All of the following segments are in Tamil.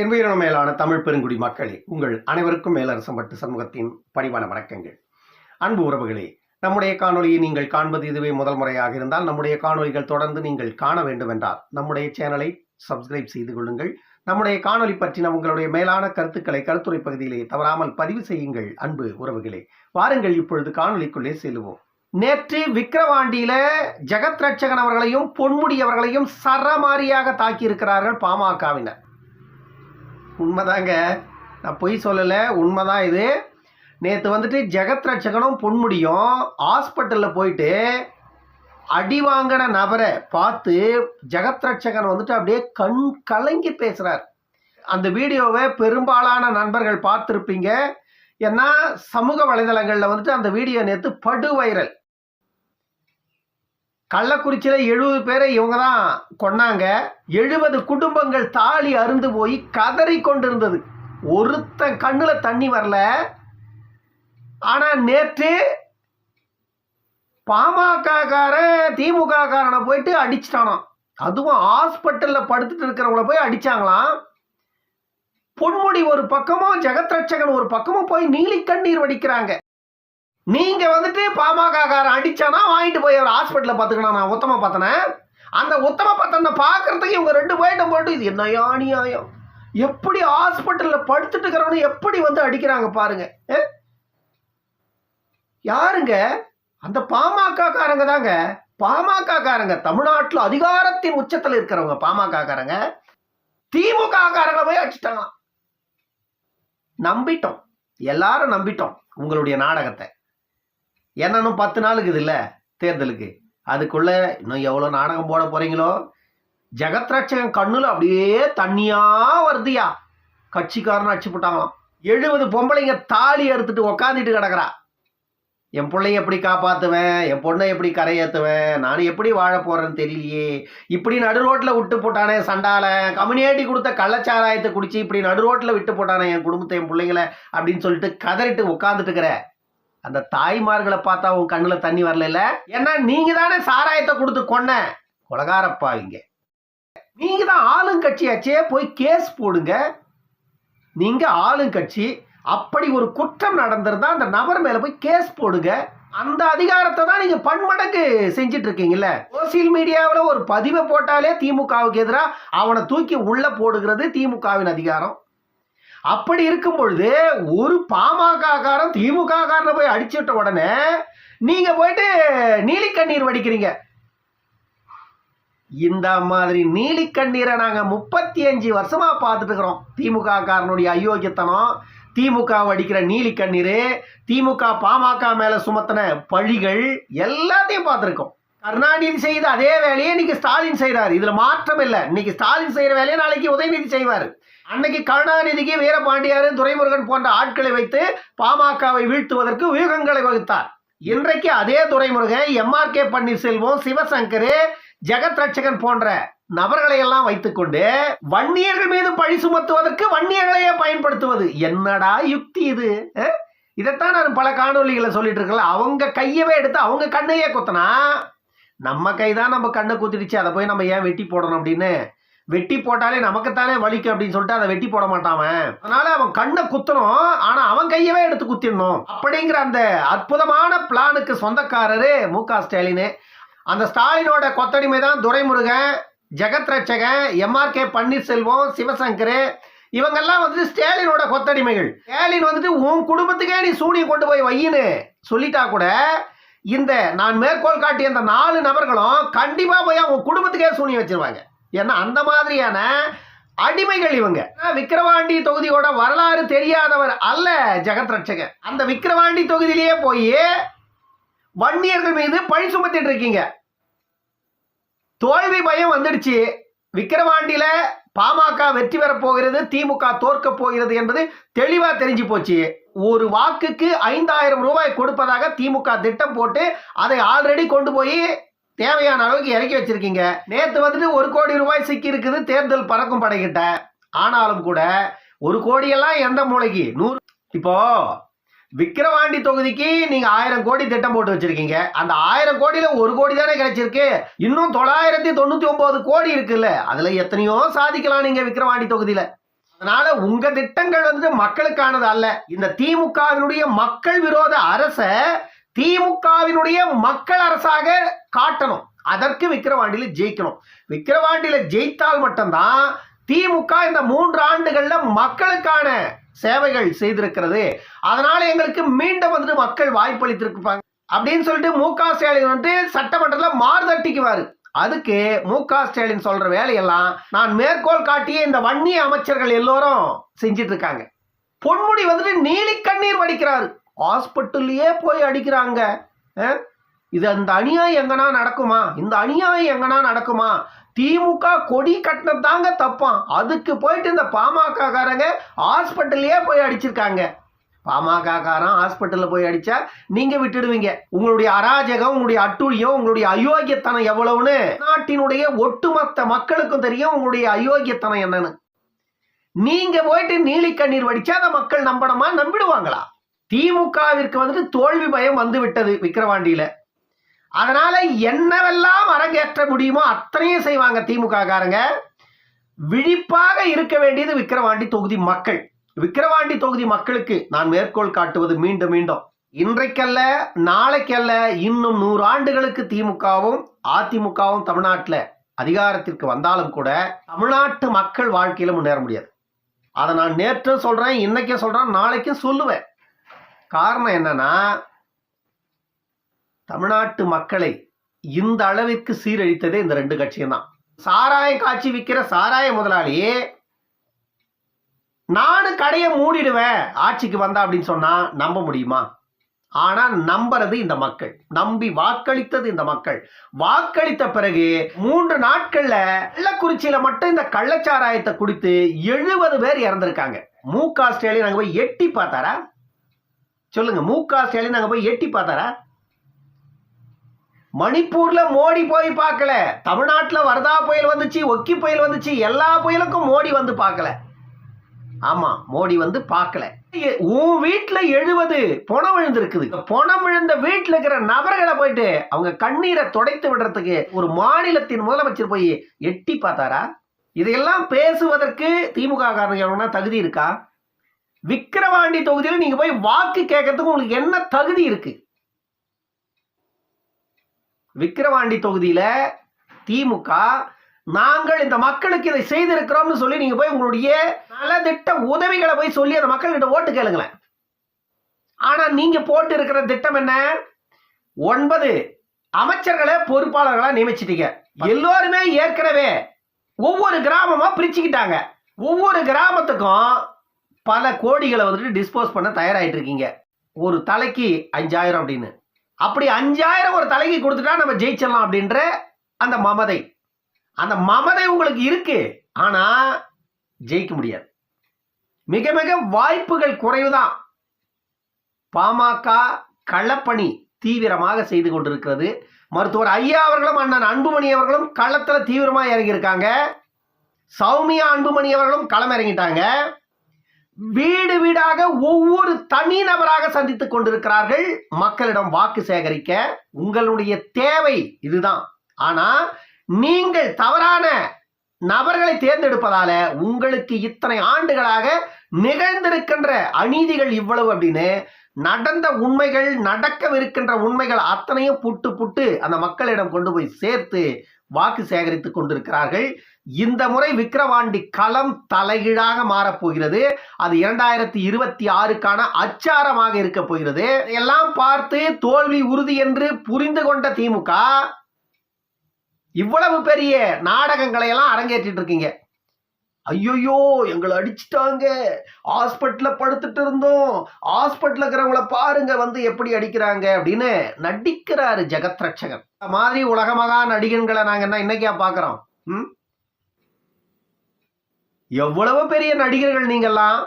என்பதிலும் மேலான தமிழ் பெருங்குடி மக்களே உங்கள் அனைவருக்கும் மேலரசம் பட்டு சமூகத்தின் பணிவான வணக்கங்கள். அன்பு உறவுகளே நம்முடைய காணொலியை நீங்கள் காண்பது இதுவே முதல் முறையாக இருந்தால் நம்முடைய காணொளிகள் தொடர்ந்து நீங்கள் காண வேண்டும் என்றால் நம்முடைய சேனலை சப்ஸ்கிரைப் செய்து கொள்ளுங்கள். நம்முடைய காணொளி பற்றின உங்களுடைய மேலான கருத்துக்களை கருத்துரை பகுதியிலே தவறாமல் பதிவு செய்யுங்கள் அன்பு உறவுகளே. வாருங்கள் இப்பொழுது காணொளிக்குள்ளே செல்லுவோம். நேற்று விக்கிரவாண்டியில ஜெகத் ரட்சகன் அவர்களையும் பொன்முடி அவர்களையும் சரமாரியாக தாக்கியிருக்கிறார்கள் பாமகவினர். உண்மைதாங்க. நான் பொய் சொல்லலை உண்மைதான் இது. நேற்று வந்துட்டு ஜெகத் ரட்சகனும் பொன்முடியும் ஹாஸ்பிட்டலில் போயிட்டு அடி வாங்கின நபரை பார்த்து ஜெகத் ரட்சகன் வந்துட்டு அப்படியே கண் கலங்கி பேசுகிறார் அந்த வீடியோவை பெரும்பாலான நண்பர்கள் பார்த்துருப்பீங்க. ஏன்னா சமூக வலைதளங்களில் வந்துட்டு அந்த வீடியோ நேற்று படு வைரல் கள்ளக்குறிச்சியில் எழுபது பேரை இவங்க தான் கொன்னாங்க. எழுபது குடும்பங்கள் தாலி அருந்து போய் கதறி கொண்டிருந்தது. ஒருத்தன் கண்ணில் தண்ணி வரல. ஆனால் நேற்று பாமகக்காரன் திமுக காரனை போயிட்டு அடிச்சிட்டானான் அதுவும் ஹாஸ்பிட்டலில் படுத்துட்டு இருக்கிறவங்கள போய் அடித்தாங்களாம் பொன்முடி ஒரு பக்கமும் ஜெகத்ரட்சகன் ஒரு பக்கமும் போய் நீலி கண்ணீர் வடிக்கிறாங்க. நீங்க வந்துட்டு பாமக காரன் அடிச்சானா வாங்கிட்டு போய் அவர் ஹாஸ்பிட்டலில் பார்த்துக்கணும். நான் உத்தம பார்த்தனேன் அந்த உத்தம பத்தனை பார்க்கறதுக்கு இவங்க ரெண்டு போயிட்டம் போட்டு இது என்ன அநியாயம்? எப்படி ஹாஸ்பிட்டலில் படுத்துட்டு இருக்கிறவனு எப்படி வந்து அடிக்கிறாங்க பாருங்க. ஏ? யாருங்க? அந்த பாமகக்காரங்க தாங்க. பாமகக்காரங்க தமிழ்நாட்டில் அதிகாரத்தின் உச்சத்தில் இருக்கிறவங்க பாமகக்காரங்க திமுக காரங்களை போய் அடிச்சிட்டாங்களாம். நம்பிட்டோம். எல்லாரும் நம்பிட்டோம் உங்களுடைய நாடகத்தை. என்னன்னு பத்து நாளுக்கு இது இல்லை தேர்தலுக்கு. அதுக்குள்ள இன்னும் எவ்வளோ நாடகம் போட போறீங்களோ? ஜெகத் கண்ணில் கண்ணுல அப்படியே தண்ணியா வருதுயா? கட்சிக்காரன் அடிச்சு போட்டாங்களாம் எழுபது பொம்பளைங்க தாலி அறுத்துட்டு உக்காந்துட்டு கிடக்குறா. என் பிள்ளைய எப்படி காப்பாற்றுவேன் என் பொண்ணை எப்படி கரையேற்றுவேன் நான் எப்படி வாழ போகிறேன்னு தெரியலையே. இப்படி நடு ரோட்டில் விட்டு போட்டானே சண்டால கம்யூனிட்டி கொடுத்த கள்ளச்சாராயத்தை குடிச்சு இப்படி நடு ரோட்டில் விட்டு போட்டானே என் குடும்பத்தை என் பிள்ளைங்களை அப்படின்னு சொல்லிட்டு கதறிட்டு உட்காந்துட்டு இருக்கிற அந்த தாய்மார்களை பார்த்தா உன் கண்ணில் தண்ணி வரல ஏன்னா நீங்க தானே சாராயத்தை கொடுத்து கொன்ன கொலகாரப்பாவிங்க நீங்க தான் ஆளுங்கட்சியாச்சே போய் கேஸ் போடுங்க. நீங்க ஆளுங்கட்சி அப்படி ஒரு குற்றம் நடந்திருந்தா அந்த நபர் மேல போய் கேஸ் போடுங்க. அந்த அதிகாரத்தை தான் நீங்க பன்மடங்கு செஞ்சிட்டு இருக்கீங்கல்ல சோசியல் மீடியாவில் ஒரு பதிவை போட்டாலே திமுகவுக்கு எதிராக அவனை தூக்கி உள்ள போடுகிறது திமுகவின் அதிகாரம். அப்படி இருக்கும் பொழுது ஒரு பாமகக்காரன் திமுக காரனை போய் அடிச்சுட்ட உடனே நீங்க போயிட்டு நீலி கண்ணீர் வடிக்கிறீங்க. இந்த மாதிரி நீலி கண்ணீரை நாங்க முப்பத்தி அஞ்சு வருஷமா பார்த்துட்டு இருக்கிறோம். திமுக காரனுடைய அயோக்கியத்தனம் திமுக அடிக்கிற நீலி கண்ணீர் திமுக பாமக மேல சுமத்தின பழிகள் எல்லாத்தையும் பார்த்துருக்கோம். கருணாநிதி செய்த அதே வேலையை இன்னைக்கு ஸ்டாலின் செய்கிறார் இதில் மாற்றம் இல்லை. இன்னைக்கு ஸ்டாலின் செய்கிற வேலையை நாளைக்கு உதயநிதி செய்வார். அன்னைக்கு கருணாநிதிக்கு வீரபாண்டியாரு துரைமுருகன் போன்ற ஆட்களை வைத்து பாமகவை வீழ்த்துவதற்கு வியூகங்களை வகுத்தார். இன்றைக்கு அதே துரைமுருகன் எம்ஆர் கே பன்னீர்செல்வம் சிவசங்கர் ஜெகத் ரட்சகன் போன்ற நபர்களை எல்லாம் வைத்துக்கொண்டு வன்னியர்கள் மீது பழி சுமத்துவதற்கு வன்னியர்களையே பயன்படுத்துவது. என்னடா யுக்தி இது? இதைத்தான் நான் பல காணொளிகளை சொல்லிட்டு இருக்கல அவங்க கையவே எடுத்து அவங்க கண்ணையே குத்தனா நம்ம கை தான் நம்ம கண்ணை குத்திடுச்சு. அதை போய் நம்ம ஏன் வெட்டி போடணும் அப்படின்னு வெட்டி போட்டாலே நமக்குத்தானே வலிக்கும் அப்படின்னு சொல்லிட்டு அதை வெட்டி போட மாட்டான் அதனால அவன் கண்ணை குத்தணும். ஆனா அவன் கையவே எடுத்து குத்திடணும். அப்படிங்கிற அந்த அற்புதமான பிளானுக்கு சொந்தக்காரரு மு க ஸ்டாலின். அந்த ஸ்டாலினோட கொத்தடிமை தான் துரைமுருகன் ஜெகத் ரட்சகன் எம்ஆர் கே பன்னீர்செல்வம் சிவசங்கர். இவங்கெல்லாம் வந்துட்டு ஸ்டாலினோட கொத்தடிமைகள். ஸ்டாலின் வந்துட்டு உன் குடும்பத்துக்கே நீ சூனியம் கொண்டு போய் வையின்னு சொல்லிட்டா கூட இந்த நான் மேற்கோள் காட்டிய அந்த நாலு நபர்களும் கண்டிப்பாக போய் அவங்க குடும்பத்துக்கே சூனியம் வச்சிருவாங்க. ஏன்னா அந்த மாதிரியான அடிமைகள் இவங்க. விக்கிரவாண்டி தொகுதியோட வரலாறு தெரியாதவர் அல்ல ஜெகத் ரட்சகன். அந்த விக்கிரவாண்டி தொகுதியிலேயே போய் வன்னியர்கள் மீது பழி சுமத்திட்டு இருக்கீங்க. தோல்வி பயம் வந்துடுச்சு. விக்கிரவாண்டியில பாமக வெற்றி பெற போகிறது திமுக தோற்க போகிறது என்பது தெளிவா தெரிஞ்சு போச்சு. ஒரு வாக்குக்கு ஐந்தாயிரம் ரூபாய் கொடுப்பதாக திமுக திட்டம் போட்டு அதை ஆல்ரெடி கொண்டு போய் தேவையான அளவுக்கு இறக்கி வச்சிருக்கீங்க. நேத்து வந்துட்டு ஒரு கோடி ரூபாய் சிக்கி இருக்குது தேர்தல் பறக்கும் படைகிட்ட. ஆனாலும் கூட ஒரு கோடியெல்லாம் எந்த மூளைக்கு நூறு. இப்போ விக்கிரவாண்டி தொகுதிக்கு நீங்க ஆயிரம் கோடி திட்டம் போட்டு வச்சிருக்கீங்க. அந்த ஆயிரம் கோடியில ஒரு கோடி தானே கிடைச்சிருக்கு. இன்னும் தொள்ளாயிரத்தி தொண்ணூத்தி ஒம்பது கோடி இருக்குல்ல. அதுல எத்தனையோ சாதிக்கலாம் நீங்க விக்கிரவாண்டி தொகுதியில. அதனால உங்க திட்டங்கள் வந்து மக்களுக்கானது அல்ல. இந்த திமுகவினுடைய மக்கள் விரோத அரசை திமுகவினுடைய மக்கள் அரசாக காட்டணும். அதற்கு விக்கிரவாண்டியில ஜெயிக்கணும். விக்கிரவாண்டியில ஜெயித்தால் மட்டும்தான் திமுக இந்த மூன்று ஆண்டுகள்ல மக்களுக்கான சேவைகள் செய்திருக்கிறது. அதனால எங்களுக்கு மீண்டும் வந்துட்டு மக்கள் வாய்ப்பளித்திருப்பாங்க அப்படின்னு சொல்லிட்டு மு க ஸ்டாலின் வந்து சட்டமன்றத்தில் மாறுதட்டிக்குவாரு அதுக்கு மு க ஸ்டாலின் சொல்ற வேலையெல்லாம் நான் மேற்கோள் காட்டிய இந்த வன்னி அமைச்சர்கள் எல்லோரும் செஞ்சிட்டு இருக்காங்க. பொன்முடி வந்துட்டு நீலி கண்ணீர் வடிக்கிறாரு. ஹாஸ்பிட்டல்லையே போய் அடிக்கிறாங்க. இது அந்த அநியாயம் எங்கனா நடக்குமா? இந்த அநியாயம் எங்கனா நடக்குமா? திமுக கொடி கட்டினது தாங்க தப்பான் அதுக்கு போயிட்டு இந்த பாமகக்காரங்க ஹாஸ்பிட்டல்லையே போய் அடிச்சிருக்காங்க. பாமகக்காரன் ஹாஸ்பிட்டலில் போய் அடித்தா நீங்கள் விட்டுடுவீங்க. உங்களுடைய அராஜகம் உங்களுடைய அட்டூழியம் உங்களுடைய அயோக்கியத்தனம் எவ்வளவுன்னு? நாட்டினுடைய ஒட்டுமொத்த மக்களுக்கும் தெரியும் உங்களுடைய அயோக்கியத்தனம் என்னன்னு. நீங்கள் போயிட்டு நீலி கண்ணீர் அதை மக்கள் நம்பணுமா? நம்பிடுவாங்களா? திமுகவிற்கு வந்துட்டு தோல்வி பயம் வந்து விட்டது விக்கிரவாண்டியில. அதனால என்னவெல்லாம் அரங்கேற்ற முடியுமோ அத்தனையும் செய்வாங்க திமுக காரங்க விழிப்பாக இருக்க வேண்டியது விக்கிரவாண்டி தொகுதி மக்கள். விக்கிரவாண்டி தொகுதி மக்களுக்கு நான் மேற்கோள் காட்டுவது மீண்டும் மீண்டும். இன்றைக்கல்ல நாளைக்கல்ல இன்னும் நூறு ஆண்டுகளுக்கு திமுகவும் அதிமுகவும் தமிழ்நாட்டில் அதிகாரத்திற்கு வந்தாலும் கூட தமிழ்நாட்டு மக்கள் வாழ்க்கையில முன்னேற முடியாது. அதை நான் நேற்று சொல்றேன் இன்னைக்கும் சொல்றேன் நாளைக்கும் சொல்லுவேன். காரணம் என்னன்னா தமிழ்நாட்டு மக்களை இந்த அளவிற்கு சீரழித்ததே இந்த ரெண்டு கட்சியும் தான் சாராயம் காட்சி விற்கிற சாராய முதலாளி நானும் கடையை மூடிடுவேன் ஆட்சிக்கு வந்தா அப்படின்னு சொன்னா நம்ப முடியுமா? ஆனா நம்புறது இந்த மக்கள். நம்பி வாக்களித்தது இந்த மக்கள். வாக்களித்த பிறகு மூன்று நாட்கள்ல கள்ளக்குறிச்சியில மட்டும் இந்த கள்ளச்சாராயத்தை குடித்து எழுபது பேர் இறந்திருக்காங்க. மு க ஸ்டாலின் அங்க போய் எட்டி பார்த்தாரா? சொல்லுங்க மு க ஸ்டாலின் அங்கே போய் எட்டி பார்த்தாரா? மணிப்பூர்ல மோடி போய் பார்க்கல. தமிழ்நாட்டில் வரதா புயல் வந்துச்சு ஒக்கி புயல் வந்துச்சு எல்லா புயலுக்கும் மோடி வந்து பார்க்கல. ஆமா மோடி வந்து பார்க்கல. உன் வீட்டில் எழுபது பணம் விழுந்திருக்குது. இந்த பணம் விழுந்த வீட்டில் இருக்கிற நபர்களை போயிட்டு அவங்க கண்ணீரை துடைத்து விடுறதுக்கு ஒரு மாநிலத்தின் முதலமைச்சர் போய் எட்டி பார்த்தாரா? இதையெல்லாம் பேசுவதற்கு திமுக காரணம் தகுதி இருக்கா? விக்கிரவாண்டி தொகுதியில் நீங்க போய் வாக்கு கேட்கறதுக்கு உங்களுக்கு என்ன தகுதி இருக்கு? விக்கிரவாண்டி தொகுதியில திமுக நாங்கள் இந்த மக்களுக்கு இதை செய்திருக்கிறோம்னு சொல்லி நீங்க போய் உங்களுடைய நலத்திட்ட உதவிகளை போய் சொல்லி அந்த மக்கள்கிட்ட ஓட்டு கேளுங்களேன். ஆனா நீங்க போட்டு இருக்கிற திட்டம் என்ன? ஒன்பது அமைச்சர்களை பொறுப்பாளர்களா நியமிச்சிட்டீங்க. எல்லோருமே ஏற்கனவே ஒவ்வொரு கிராமமா பிரிச்சுக்கிட்டாங்க. ஒவ்வொரு கிராமத்துக்கும் பல கோடிகளை வந்துட்டு டிஸ்போஸ் பண்ண தயாராகிட்டு இருக்கீங்க ஒரு தலைக்கு அஞ்சாயிரம் அப்படின்னு. அப்படி அஞ்சாயிரம் ஒரு தலைக்கு கொடுத்துட்டா நம்ம ஜெயிச்சிடலாம் அப்படின்ற அந்த மமதை. அந்த மமதை உங்களுக்கு இருக்கு. ஆனா ஜெயிக்க முடியாது. மிக மிக வாய்ப்புகள் குறைவுதான். பாமக களப்பணி தீவிரமாக செய்து கொண்டிருக்கிறது. மருத்துவர் ஐயா அவர்களும் அண்ணன் அன்புமணி அவர்களும் களத்தில் தீவிரமாக இறங்கியிருக்காங்க. சௌமியா அன்புமணி அவர்களும் களம் இறங்கிட்டாங்க. வீடு வீடாக ஒவ்வொரு தனி நபராக சந்தித்துக் கொண்டிருக்கிறார்கள். மக்களிடம் வாக்கு சேகரிக்க உங்களுடைய தேவை இதுதான். ஆனா நீங்கள் தவறான நபர்களை தேர்ந்தெடுப்பதால உங்களுக்கு இத்தனை ஆண்டுகளாக நிகழ்ந்திருக்கின்ற அநீதிகள் இவ்வளவு அப்படின்னு நடந்த உண்மைகள் நடக்கவிருக்கின்ற உண்மைகள் அத்தனையும் புட்டு புட்டு அந்த மக்களிடம் கொண்டு போய் சேர்த்து வாக்கு சேகரித்துக் கொண்டிருக்கிறார்கள். இந்த முறை விக்கிரவாண்டி களம் தலைகீழாக மாறப்போகிறது அது இரண்டாயிரத்தி இருபத்தி ஆறுக்கான அச்சாரமாக இருக்க போகிறது. எல்லாம் பார்த்து தோல்வி உறுதி என்று புரிந்து கொண்ட திமுக இவ்வளவு பெரிய நாடகங்களை எல்லாம் அரங்கேற்றிட்டு இருக்கீங்க. ஐயோயோ எங்களை அடிச்சிட்டாங்க. ஹாஸ்பிட்டல்ல படுத்துட்டு இருந்தோம். ஹாஸ்பிட்டல்ல இருக்கிறவங்கள பாருங்க வந்து எப்படி அடிக்கிறாங்க அப்படின்னு நடிக்கிறாரு ஜெகத் ரட்சகர் இந்த மாதிரி உலகமகா நடிகன்களை நாங்க என்ன இன்னைக்கா பாக்குறோம்? ம்? எவ்வளவு பெரிய நடிகர்கள் நீங்கெல்லாம்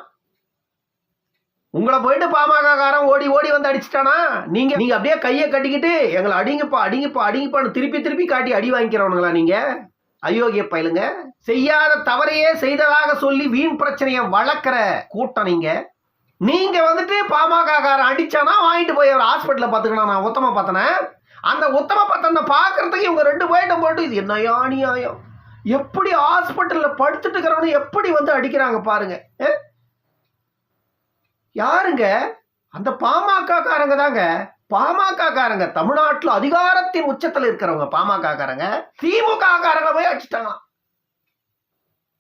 உங்களை போயிட்டு பாமக காரம் ஓடி ஓடி வந்து அடிச்சிட்டானா? நீங்க நீங்க அப்படியே கையை கட்டிக்கிட்டு எங்களை அடிங்கப்பா அடிங்கப்பா அடிங்கப்பான்னு திருப்பி திருப்பி காட்டி அடி வாங்கிக்கிறவனுங்களா நீங்க? அயோக்கிய பயலுங்க செய்யாத தவறையே செய்ததாக சொல்லி வீண் பிரச்சனையை வளர்க்குற கூட்டம் நீங்க. நீங்க வந்துட்டு பாமக காரன் அடிச்சானா வாங்கிட்டு போய் அவர் ஹாஸ்பிட்டலில் பார்த்துக்கணும் நான் உத்தம பார்த்தனேன் அந்த உத்தம பத்தனை பார்க்கறதுக்கு இவங்க ரெண்டு போயிட்டும் போட்டு இது என்ன அநியாயம்? எப்படி ஹாஸ்பிட்டலில் படுத்துட்டு இருக்கிறவனு எப்படி வந்து அடிக்கிறாங்க பாருங்க. ஏ? யாருங்க? அந்த பாமக காரங்க தாங்க பாமக காரங்க தமிழ்நாட்டில் அதிகாரத்தின் உச்சத்தில் இருக்கிறவங்க பாமக காரங்க திமுக காரங்க போய் அடிச்சிட்டாங்களாம்.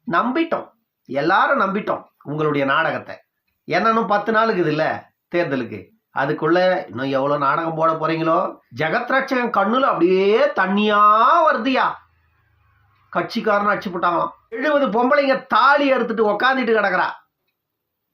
நம்பிட்டோம். எல்லாரும் நம்பிட்டோம் உங்களுடைய நாடகத்தை. என்னன்னு பத்து நாளுக்கு இது இல்லை தேர்தலுக்கு. அதுக்குள்ள இன்னும் எவ்வளோ நாடகம் போட போறீங்களோ? ஜெகத்ரட்சகன் கண்ணுல அப்படியே தண்ணியா வருதியா? கட்சிக்காரன் அடிச்சு போட்டாங்களாம் எழுபது பொம்பளைங்க தாலி எடுத்துட்டு உக்காந்துட்டு கிடக்குறா.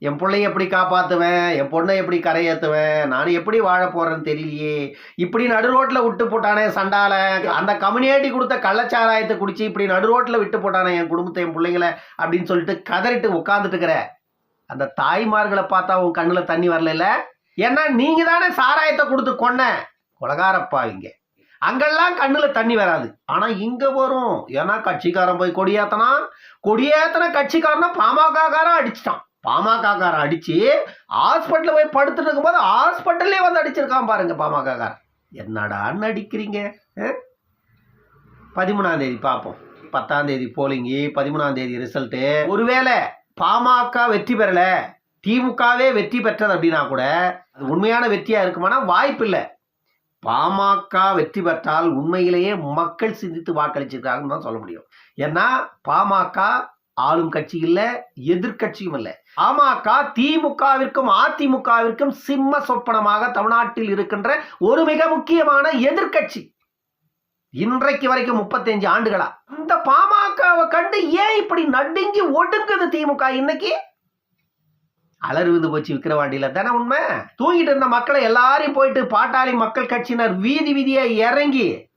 என் பிள்ளைய எப்படி காப்பாற்றுவேன் என் பொண்ணை எப்படி கரையேற்றுவேன் நான் எப்படி வாழ போகிறேன்னு தெரியலையே. இப்படி நடு ரோட்டில் விட்டு போட்டானே சண்டால அந்த கம்யூனிட்டி கொடுத்த கள்ளச்சாராயத்தை குடிச்சு இப்படி நடு ரோட்டில் விட்டு போட்டானே என் குடும்பத்தை என் பிள்ளைங்கள அப்படின்னு சொல்லிட்டு கதறிட்டு உட்காந்துட்டு இருக்கிற அந்த தாய்மார்களை பார்த்தா உன் கண்ணில் தண்ணி வரல ஏன்னா நீங்கள் தானே சாராயத்தை கொடுத்து கொன்ன. கொலகாரப்பாவிங்க அங்கெல்லாம் கண்ணில் தண்ணி வராது. ஆனால் இங்கே வரும். ஏன்னா கட்சிக்காரன் போய் கொடியேத்தனா கொடியேத்தன கட்சிக்காரனை பாமகக்காரன் அடிச்சிட்டான். பாமக அடித்து அடிச்சு போய் படுத்துட்டு இருக்கும்போது ஹாஸ்பிட்டல்லே வந்து அடிச்சிருக்கான் பாருங்க பாமக என்னடா என்னடான்னு அடிக்கிறீங்க பதிமூணாம் தேதி பார்ப்போம். பத்தாம் தேதி போலிங்கி பதிமூணாம் தேதி ரிசல்ட்டு ஒருவேளை பாமக வெற்றி பெறலை திமுகவே வெற்றி பெற்றது அப்படின்னா கூட அது உண்மையான வெற்றியாக இருக்குமானா வாய்ப்பு இல்லை. பாமக வெற்றி பெற்றால் உண்மையிலேயே மக்கள் சிந்தித்து வாக்களிச்சிருக்காங்கன்னு தான் சொல்ல முடியும். ஏன்னா பாமக ஆளும் கட்சி இல்ல எதிர்க்கட்சியும் இல்ல. பாமக திமுகவிற்கும் அதிமுகவிற்கும் சிம்ம சொப்பனமாக தமிழ்நாட்டில் இருக்கின்ற ஒரு மிக முக்கியமான எதிர்க்கட்சி இன்றைக்கு வரைக்கும் முப்பத்தஞ்சு ஆண்டுகளா. இந்த பாமகவை கண்டு ஏன் இப்படி நடுங்கி ஒடுங்குது திமுக இன்னைக்கு? அலறுவது போச்சு விக்கிரவாண்டியில. தானே உண்மை? தூங்கிட்டு இருந்த மக்களை எல்லாரையும் போயிட்டு பாட்டாளி மக்கள் கட்சியினர் வீதி வீதியா இறங்கி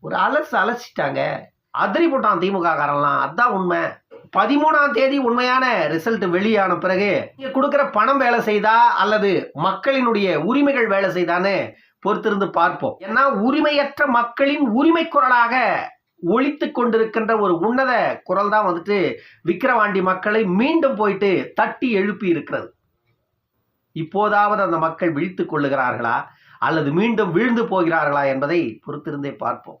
ஒரு அலசு அலசிட்டாங்க. அதிரி போட்டான் திமுக காரன்லாம் அதான் உண்மை. பதிமூணாம் தேதி உண்மையான ரிசல்ட் வெளியான பிறகு நீங்க கொடுக்கிற பணம் வேலை செய்தா அல்லது மக்களினுடைய உரிமைகள் வேலை செய்தான்னு பொறுத்திருந்து பார்ப்போம். ஏன்னா உரிமையற்ற மக்களின் உரிமை குரலாக ஒழித்து கொண்டிருக்கின்ற ஒரு உன்னத குரல் தான் வந்துட்டு விக்கிரவாண்டி மக்களை மீண்டும் போயிட்டு தட்டி எழுப்பி இருக்கிறது. இப்போதாவது அந்த மக்கள் விழித்துக் கொள்ளுகிறார்களா அல்லது மீண்டும் வீழ்ந்து போகிறார்களா என்பதை பொறுத்திருந்தே பார்ப்போம்.